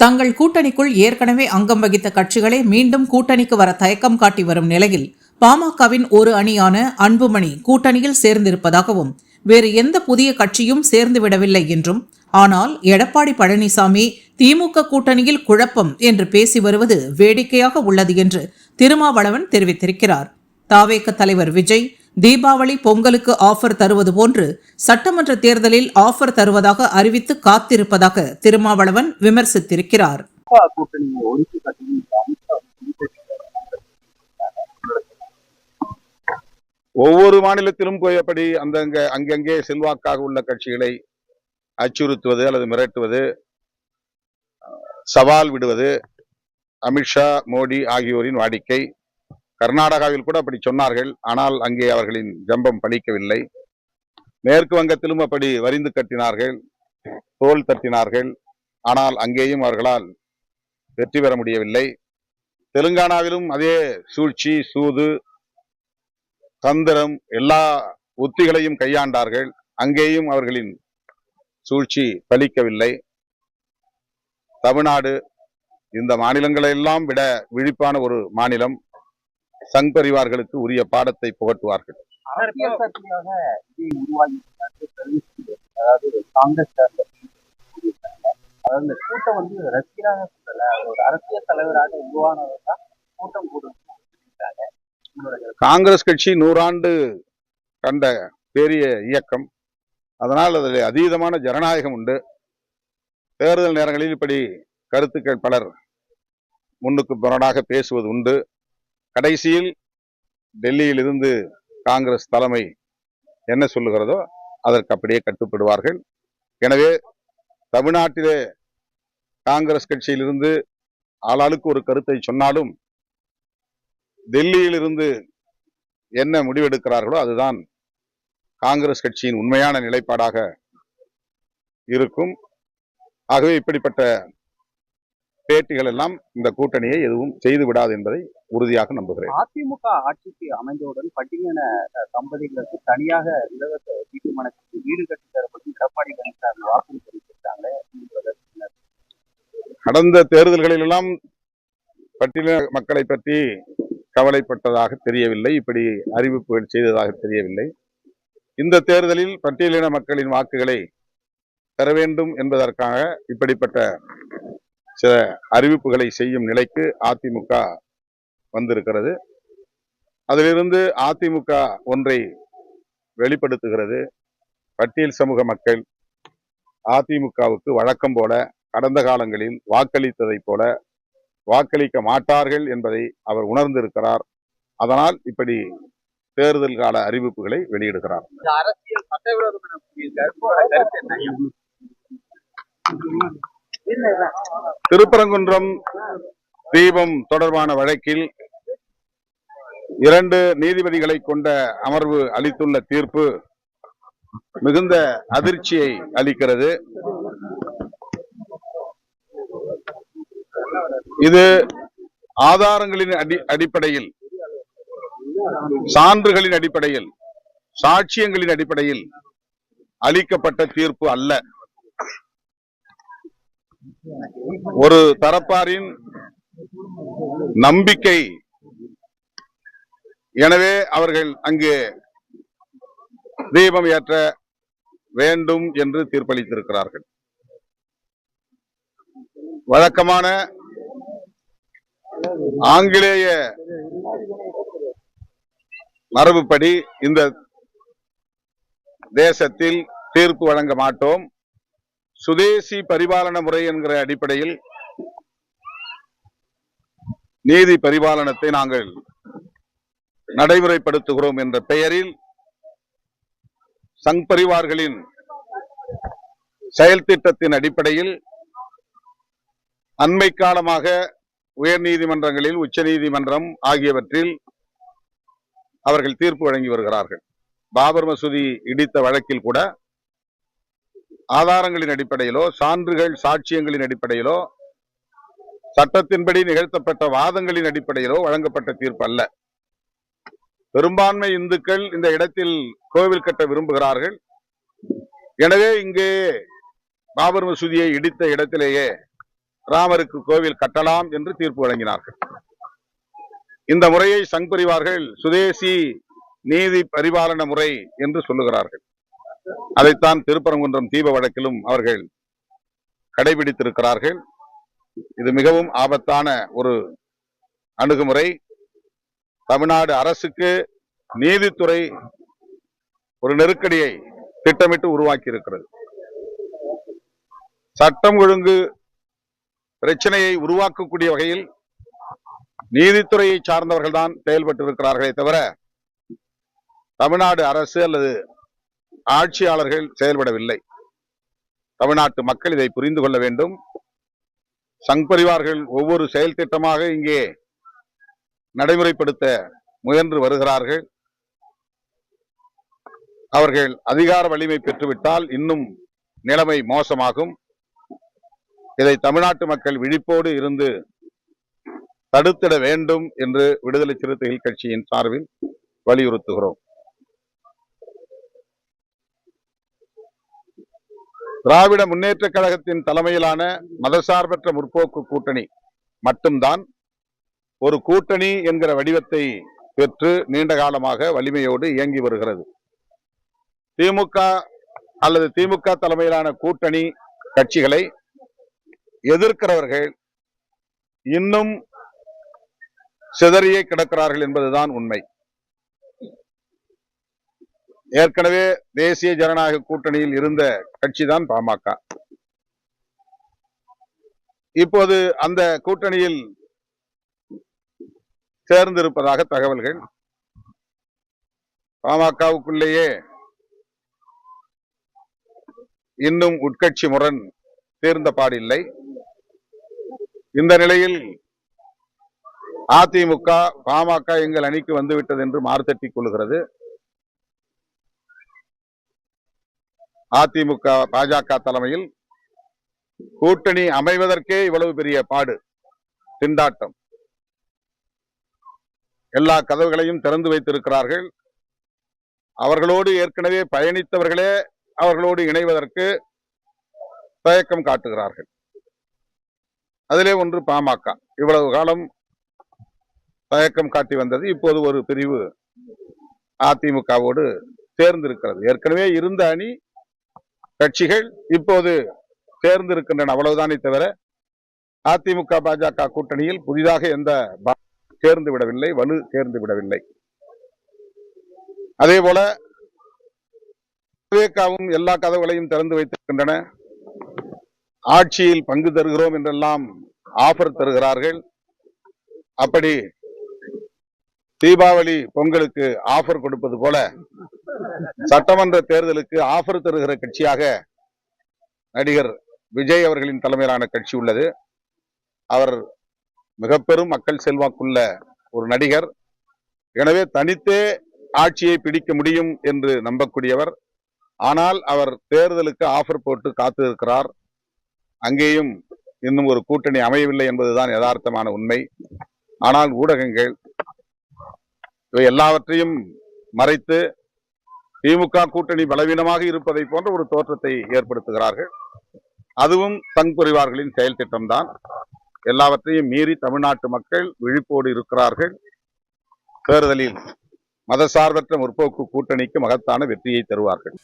தங்கள் கூட்டணிக்குள் ஏற்கனவே அங்கம் வகித்த கட்சிகளே மீண்டும் கூட்டணிக்கு வர தயக்கம் காட்டி வரும் நிலையில் பாமகவின் ஒரு அணியான அன்புமணி கூட்டணியில் சேர்ந்திருப்பதாகவும் வேறு எந்த புதிய கட்சியும் சேர்ந்துவிடவில்லை என்றும் ஆனால் எடப்பாடி பழனிசாமி திமுக கூட்டணியில் குழப்பம் என்று பேசி வருவது வேடிக்கையாக உள்ளது என்று திருமாவளவன் தெரிவித்திருக்கிறார். தாவேக தலைவர் விஜய் தீபாவளி பொங்கலுக்கு ஆஃபர் தருவது போன்று சட்டமன்ற தேர்தலில் ஆஃபர் தருவதாக அறிவித்து காத்திருப்பதாக திருமாவளவன் விமர்சித்திருக்கிறார். ஒவ்வொரு மாநிலத்திலும் போயபடி அந்தங்க அங்கங்கே செல்வாக்காக உள்ள கட்சிகளை அச்சுறுத்துவது அல்லது மிரட்டுவது சவால் விடுவது அமித்ஷா மோடி ஆகியோரின் வாடிக்கை. கர்நாடகாவில் கூட அப்படி சொன்னார்கள். ஆனால் அங்கே அவர்களின் ஜம்பம் பலிக்கவில்லை மேற்கு வங்கத்திலும் அப்படி வரிந்து கட்டினார்கள். தோல் தட்டினார்கள். ஆனால் அங்கேயும் அவர்களால் வெற்றி பெற முடியவில்லை. தெலுங்கானாவிலும் அதே சூழ்ச்சி சூது தந்திரம் எல்லா உத்திகளையும் கையாண்டார்கள். அங்கேயும் அவர்களின் சூழ்ச்சி பலிக்கவில்லை. தமிழ்நாடு இந்த மாநிலங்களை எல்லாம் விட விழிப்பான ஒரு மாநிலம். சங் பரிவார்களுக்கு உரிய பாடத்தை புகட்டுவார்கள். அதாவது காங்கிரஸ் சார்ந்த கூறியிருக்காங்க. அதாவது இந்த கூட்டம் வந்து ரசிகராக சொல்லல அவர் ஒரு அரசியல் தலைவராக உருவானவர் தான் கூட்டம் கூடுன்னு சொல்லியிருக்காங்க. உங்களோட காங்கிரஸ் கட்சி நூறாண்டு கண்ட பெரிய இயக்கம் அதனால் அதில் அதீதமான ஜனநாயகம் உண்டு தேர்தல் நேரங்களில் இப்படி கருத்துக்கள் பலர் முன்னுக்கு புறனாக பேசுவது உண்டு கடைசியில் டெல்லியில் இருந்து காங்கிரஸ் தலைமை என்ன சொல்லுகிறதோ அதற்கு அப்படியே கட்டுப்படுவார்கள். எனவே தமிழ்நாட்டிலே காங்கிரஸ் கட்சியிலிருந்து ஆளாளுக்கு ஒரு கருத்தை சொன்னாலும் டெல்லியிலிருந்து என்ன முடிவெடுக்கிறார்களோ அதுதான் காங்கிரஸ் கட்சியின் உண்மையான நிலைப்பாடாக இருக்கும். ஆகவே இப்படிப்பட்ட பேட்டிகள் எல்லாம் இந்த கூட்டணியை எதுவும் செய்து விடாது என்பதை உறுதியாக நம்புகிறேன். அதிமுக ஆட்சிக்கு அமைந்தவுடன் பட்டியலின தம்பதிகளுக்கு தனியாக இலவச வீட்டு மனத்துக்கு வீடு கட்டி தரப்படும் எடப்பாடி பழனிசாமி வாக்குறுதி தெரிவித்திருக்காங்க என்பதை கடந்த தேர்தல்களில் எல்லாம் பட்டியலின மக்களை பற்றி கவலைப்பட்டதாக தெரியவில்லை. இப்படி அறிவிப்புகள் செய்ததாக தெரியவில்லை. இந்த தேர்தலில் பட்டியலின மக்களின் வாக்குகளை பெற வேண்டும் என்பதற்காக இப்படிப்பட்ட சில அறிவிப்புகளை செய்யும் நிலைக்கு அதிமுக வந்திருக்கிறது. அதிலிருந்து அதிமுக ஒன்றை வெளிப்படுத்துகிறது. பட்டியல் சமூக மக்கள் அதிமுகவுக்கு வழக்கம் போல கடந்த காலங்களில் வாக்களித்ததைப் போல வாக்களிக்க மாட்டார்கள் என்பதை அவர் உணர்ந்திருக்கிறார். அதனால் இப்படி தேர்தல் கால அறிவிப்புகளை வெளியிடுகிறார். அரசியல் சட்டவிரோதம் திருப்பரங்குன்றம் தீபம் தொடர்பான வழக்கில் இரண்டு நீதிபதிகளை கொண்ட அமர்வு அளித்துள்ள தீர்ப்பு மிகுந்த அதிர்ச்சியை அளிக்கிறது. இது ஆதாரங்களின் அடி அடிப்படையில் சான்றுகளின் அடிப்படையில் சாட்சியங்களின் அடிப்படையில் அளிக்கப்பட்ட தீர்ப்பு அல்ல. ஒரு தரப்பாரின் நம்பிக்கை. எனவே அவர்கள் அங்கே தீபம் ஏற்ற வேண்டும் என்று தீர்ப்பளித்திருக்கிறார்கள். வழக்கமான ஆங்கிலேய மரபுப்படி இந்த தேசத்தில் தீர்ப்பு வழங்க மாட்டோம். சுதேசி பரிபாலன முறை என்கிற அடிப்படையில் நீதி பரிபாலனத்தை நாங்கள் நடைமுறைப்படுத்துகிறோம் என்ற பெயரில் சங் பரிவார்களின் செயல் திட்டத்தின் அடிப்படையில் அண்மை காலமாக உயர் நீதிமன்றங்களில் உச்ச நீதிமன்றம் ஆகியவற்றில் அவர்கள் தீர்ப்பு வழங்கி வருகிறார்கள். பாபர் மசூதி இடித்த வழக்கில் கூட ஆதாரங்களின் அடிப்படையிலோ சான்றுகள் சாட்சியங்களின் அடிப்படையிலோ சட்டத்தின்படி நிகழ்த்தப்பட்ட வாதங்களின் அடிப்படையிலோ வழங்கப்பட்ட தீர்ப்பு அல்ல பெரும்பான்மை இந்துக்கள் இந்த இடத்தில் கோவில் கட்ட விரும்புகிறார்கள். எனவே இங்கே பாபர் மசூதியை இடித்த இடத்திலேயே ராமருக்கு கோவில் கட்டலாம் என்று தீர்ப்பு வழங்கினார்கள். இந்த முறையை சங் பரிவார்கள் சுதேசி நீதி பரிபாலன முறை என்று சொல்லுகிறார்கள். அதைத்தான் திருப்பரங்குன்றம் தீப வழக்கிலும் அவர்கள் கடைபிடித்திருக்கிறார்கள். இது மிகவும் ஆபத்தான ஒரு அணுகுமுறை. தமிழ்நாடு அரசுக்கு நீதித்துறை ஒரு நெருக்கடியை திட்டமிட்டு உருவாக்கி இருக்கிறது சட்டம் ஒழுங்கு பிரச்சனையை உருவாக்கக்கூடிய வகையில் நீதித்துறையை சார்ந்தவர்கள் தான் செயல்பட்டு இருக்கிறார்களே தவிர தமிழ்நாடு அரசு அல்லது ஆட்சியாளர்கள் செயல்படவில்லை. தமிழ்நாட்டு மக்கள் இதை புரிந்து கொள்ள வேண்டும். சங் பரிவார்கள் ஒவ்வொரு செயல் திட்டமாக இங்கே நடைமுறைப்படுத்த முயன்று வருகிறார்கள். அவர்கள் அதிகார வலிமை பெற்றுவிட்டால் இன்னும் நிலைமை மோசமாகும். இதை தமிழ்நாட்டு மக்கள் விழிப்போடு இருந்து தடுத்திட வேண்டும் என்று விடுதலை சிறுத்தைகள் கட்சியின் சார்பில் வலியுறுத்துகிறோம். திராவிட முன்னேற்ற கழகத்தின் தலைமையிலான மதசார்பற்ற முற்போக்கு கூட்டணி மட்டும்தான் ஒரு கூட்டணி என்கிற வடிவத்தை பெற்று நீண்ட காலமாக வலிமையோடு இயங்கி வருகிறது. திமுக அல்லது திமுக தலைமையிலான கூட்டணி கட்சிகளை எதிர்க்கிறவர்கள் இன்னும் சிதறியே கிடக்கிறார்கள் என்பதுதான் உண்மை. ஏற்கனவே தேசிய ஜனநாயக கூட்டணியில் இருந்த கட்சிதான் பாமக. இப்போது அந்த கூட்டணியில் சேர்ந்திருப்பதாக தகவல்கள். பாமகவுக்குள்ளேயே இன்னும் உட்கட்சி முரண் தீர்ந்த பாடில்லை. இந்த நிலையில் அதிமுக பாமக எங்கள் அணிக்கு வந்துவிட்டது என்று மார்த்தட்டிக் கொள்கிறது. அதிமுக பாஜக தலைமையில் கூட்டணி அமைவதற்கே இவ்வளவு பெரிய பாடு திண்டாட்டம். எல்லா கதவுகளையும் திறந்து வைத்திருக்கிறார்கள். அவர்களோடு ஏற்கனவே பயணித்தவர்களே அவர்களோடு இணைவதற்கு தயக்கம் காட்டுகிறார்கள். அதிலே ஒன்று பாமக. இவ்வளவு காலம் தயக்கம் காட்டி வந்தது. இப்போது ஒரு பிரிவு அதிமுகவோடு சேர்ந்திருக்கிறது. ஏற்கனவே இருந்த அணி கட்சிகள் இப்போது சேர்ந்திருக்கின்றன அவ்வளவுதானே தவிர அதிமுக பாஜக கூட்டணியில் புதிதாக எந்த சேர்ந்து விடவில்லை வலு சேர்ந்து விடவில்லை. அதே போல விவேகாவும் எல்லா கதவுகளையும் திறந்து வைத்திருக்கின்றன. ஆட்சியில் பங்கு தருகிறோம் என்றெல்லாம் ஆஃபர் தருகிறார்கள். அப்படி தீபாவளி பொங்கலுக்கு ஆஃபர் கொடுப்பது போல சட்டமன்ற தேர்தலுக்கு ஆஃபர் தருகிற கட்சியாக நடிகர் விஜய் அவர்களின் தலைமையிலான கட்சி உள்ளது. அவர் மிக பெரும் மக்கள் செல்வாக்குள்ள ஒரு நடிகர். எனவே தனித்தே ஆட்சியை பிடிக்க முடியும் என்று நம்பக்கூடியவர். ஆனால் அவர் தேர்தலுக்கு ஆஃபர் போட்டு காத்திருக்கிறார். அங்கேயும் இன்னும் ஒரு கூட்டணி அமையவில்லை என்பதுதான் யதார்த்தமான உண்மை. ஆனால் ஊடகங்கள் இவை எல்லாவற்றையும் மறைத்து திமுக கூட்டணி பலவீனமாக இருப்பதை போன்ற ஒரு தோற்றத்தை ஏற்படுத்துகிறார்கள். அதுவும் சங் பரிவார்களின் செயல் திட்டம்தான். எல்லாவற்றையும் மீறி தமிழ்நாட்டு மக்கள் விழிப்போடு இருக்கிறார்கள். தேர்தலில் மதசார்பற்ற முற்போக்கு கூட்டணிக்கு மகத்தான வெற்றியை தருவார்கள்.